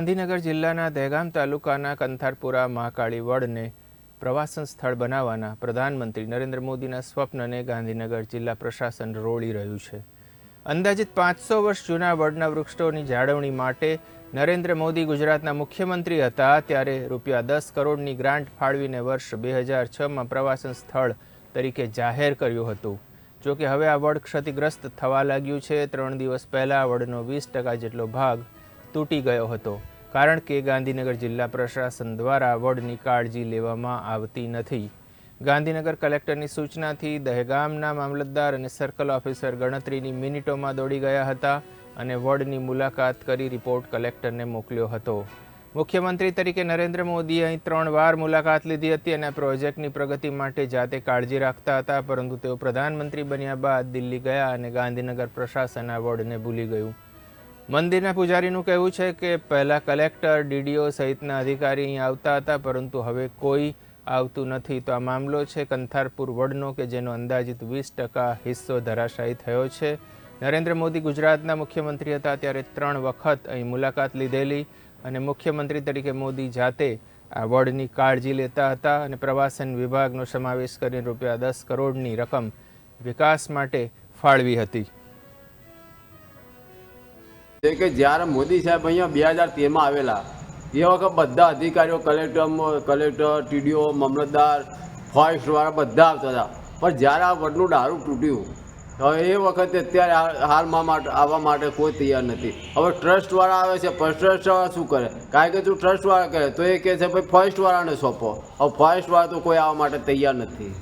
ગાંધીનગર જિલ્લાના દહેગામ તાલુકાના કંથારપુરા મહાકાળી વડને પ્રવાસન સ્થળ બનાવવાના પ્રધાનમંત્રી નરેન્દ્ર મોદીના સ્વપ્નને ગાંધીનગર જિલ્લા પ્રશાસન રોળી રહ્યું છે. અંદાજિત પાંચસો વર્ષ જૂના વડના વૃક્ષોની જાળવણી માટે નરેન્દ્ર મોદી ગુજરાતના મુખ્યમંત્રી હતા, ત્યારે રૂપિયા દસ કરોડની ગ્રાન્ટ ફાળવીને વર્ષ બે હજાર છમાં પ્રવાસન સ્થળ તરીકે જાહેર કર્યું હતું. જોકે હવે આ વડ ક્ષતિગ્રસ્ત થવા લાગ્યું છે. ત્રણ દિવસ પહેલાં વડનો વીસ ટકા જેટલો ભાગ તૂટી ગયો હતો. કારણ કે ગાંધીનગર જિલ્લા પ્રશાસન દ્વારા વડની કાળજી લેવામાં આવતી નથી. ગાંધીનગર કલેક્ટરની સૂચનાથી દહેગામના મામલતદાર અને સર્કલ ઓફિસર ગણતરીની મિનિટોમાં દોડી ગયા હતા અને વડની મુલાકાત કરી રિપોર્ટ કલેક્ટરને મોકલ્યો હતો. મુખ્યમંત્રી તરીકે નરેન્દ્ર મોદીએ અહીં ત્રણ વાર મુલાકાત લીધી હતી અને પ્રોજેક્ટની પ્રગતિ માટે જાતે કાળજી રાખતા હતા, પરંતુ તેઓ પ્રધાનમંત્રી બન્યા બાદ દિલ્હી ગયા અને ગાંધીનગર પ્રશાસન આ વડને ભૂલી ગયું. મંદિરના પૂજારીનું કહેવું છે કે પહેલાં કલેક્ટર, ડીડીઓ સહિતના અધિકારી અહીં આવતા હતા, પરંતુ હવે કોઈ આવતું નથી. તો આ મામલો છે કંથારપુર વડનો, કે જેનો અંદાજિત વીસ ટકા હિસ્સો ધરાશાયી થયો છે. નરેન્દ્ર મોદી ગુજરાતના મુખ્યમંત્રી હતા, ત્યારે ત્રણ વખત અહીં મુલાકાત લીધેલી અને મુખ્યમંત્રી તરીકે મોદી જાતે આ વડની કાળજી લેતા હતા અને પ્રવાસન વિભાગનો સમાવેશ કરીને રૂપિયા દસ કરોડની રકમ વિકાસ માટે ફાળવી હતી. એ કે જ્યારે મોદી સાહેબ અહીંયા બે હજાર તેરમાં આવેલા, એ વખત બધા અધિકારીઓ, કલેક્ટર કલેક્ટર, ટીડીઓ, મામલતદાર ફોરેસ્ટવાળા બધા આવતા હતા. પણ જ્યારે આ વડનું ડારું તૂટ્યું, તો એ વખતે અત્યારે હાલમાં માટે, આવવા માટે કોઈ તૈયાર નથી. હવે ટ્રસ્ટવાળા આવે છે, પણ ટ્રસ્ટવાળા શું કરે? કારણ કે તું ટ્રસ્ટવાળા કરે તો એ કહે છે, ભાઈ ફોરેસ્ટવાળાને સોંપો. હવે ફોરેસ્ટવાળા તો કોઈ આવવા માટે તૈયાર નથી.